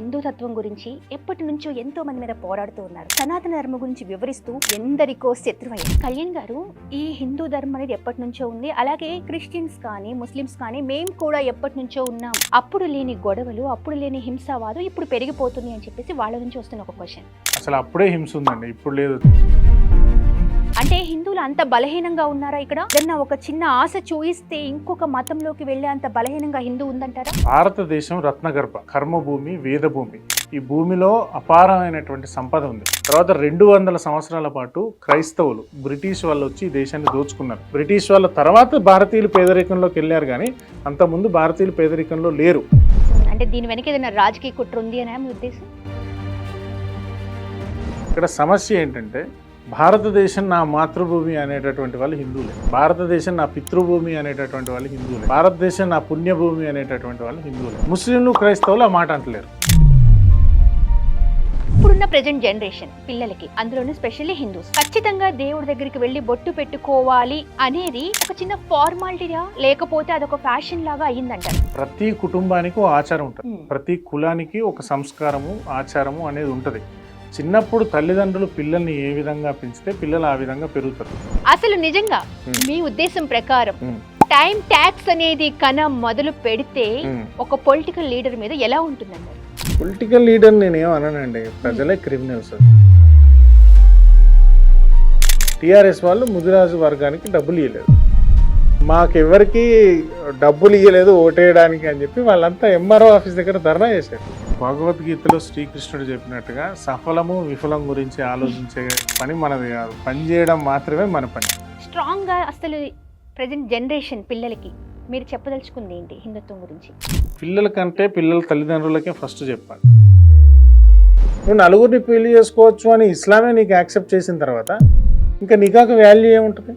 హిందూ తత్వం గురించి ఎప్పటి నుంచో ఎంతో మంది మీద పోరాడుతూ ఉన్నారు. సనాతన ధర్మం గురించి వివరిస్తూ ఎందరికో శత్రువయ్యారు కళ్యాణ్ గారు ఈ హిందూ ధర్మం అనేది ఎప్పటి నుంచో ఉంది. అలాగే క్రిస్టియన్స్ కానీ ముస్లిమ్స్ కానీ మేము కూడా ఎప్పటి నుంచో ఉన్నాం. అప్పుడు లేని గొడవలు అప్పుడు లేని హింసావాదం ఇప్పుడు పెరిగిపోతుంది అని చెప్పేసి వాళ్ళ నుంచి వస్తున్న ఒక క్వశ్చన్. అసలు అప్పుడే హింస ఉందండి. ఇప్పుడు లేదు. అంటే హిందువులు అంత బలహీనంగా ఉన్నారా ఇక్కడ? ఏదన్నా ఒక చిన్న ఆశ చూయిస్తే ఇంకొక మతంలోకి వెళ్ళే అంత బలహీనంగా హిందూ ఉందంటారా? భారతదేశం రత్నగర్భ కర్మభూమి వేదభూమి. ఈ భూమిలో అపారమైనటువంటి సంపద ఉంది. తర్వాత రెండు వందల సంవత్సరాల పాటు క్రైస్తవులు బ్రిటిష్ వాళ్ళు వచ్చి ఈ దేశాన్ని దోచుకున్నారు. బ్రిటిష్ వాళ్ళ తర్వాత భారతీయులు పేదరికంలోకి వెళ్ళారు కానీ అంతకుముందు భారతీయులు పేదరికంలో లేరు. అంటే దీని వెనక ఏదైనా రాజకీయ కుట్ర ఉంది అనే మీ ఉద్దేశం? ఇక్కడ సమస్య ఏంటంటే భారతదేశం నా మాతృభూమి అనేటటువంటి వాళ్ళు హిందువులే. భారతదేశం నా పితృభూమి అనేటటువంటి వాళ్ళు హిందువులే. భారతదేశం నా పుణ్యభూమి అనేటటువంటి వాళ్ళు హిందువులే. ముస్లింలు క్రైస్తవులు ఆ మాట అంటలేరు. ఇప్పుడున్న ప్రజెంట్ జనరేషన్ పిల్లలకి అందులోనే స్పెషల్లీ హిందూస్ ఖచ్చితంగా దేవుడి దగ్గరికి వెళ్ళి బొట్టు పెట్టుకోవాలి అనేది ఒక చిన్న ఫార్మాలిటీగా లేకపోతే అదొక ఫ్యాషన్ లాగా అయ్యిందంటారు. ప్రతి కుటుంబానికి ఆచారం ఉంటుంది. ప్రతి కులానికి ఒక సంస్కారము ఆచారము అనేది ఉంటుంది. చిన్నప్పుడు తల్లిదండ్రులు పిల్లల్ని ఏ విధంగా పెంచితే పిల్లలు ఆ విధంగా పెరుగుతారు? అసలు నిజంగా. మీ ఉద్దేశం ప్రకారం. టైం ట్యాక్స్ అనేది కన మొదలు పెడితే ఒక పొలిటికల్ లీడర్ మీద ఎలా ఉంటుందంటారు పొలిటికల్ లీడర్ నేనేం అననండి. ప్రజలే క్రిమినల్స్. టిఆర్ఎస్ వాళ్ళు ముదిరాజు వర్గానికి డబ్బులు ఇవ్వలేదు మాకెవరికి డబ్బులు ఇవ్వలేదు ఓటేయడానికి అని చెప్పి వాళ్ళంతా ఎంఆర్ఓ ఆఫీస్ దగ్గర ధర్నా చేశారు. భగవద్గీతలో శ్రీకృష్ణుడు చెప్పినట్టుగా సఫలము విఫలం గురించి ఆలోచించే పని మనది కాదు. పని చేయడం మాత్రమే మన పని. స్ట్రాంగ్గా అసలు ప్రజెంట్ జనరేషన్ పిల్లలకి మీరు చెప్పదలుచుకుంది ఏంటి హిందుత్వం గురించి? పిల్లల కంటే పిల్లల తల్లిదండ్రులకే ఫస్ట్ చెప్పాలి. నువ్వు నలుగురిని పెళ్ళి చేసుకోవచ్చు అని ఇస్లామే నీకు యాక్సెప్ట్ చేసిన తర్వాత ఇంకా నికాకు వాల్యూ ఏముంటుంది?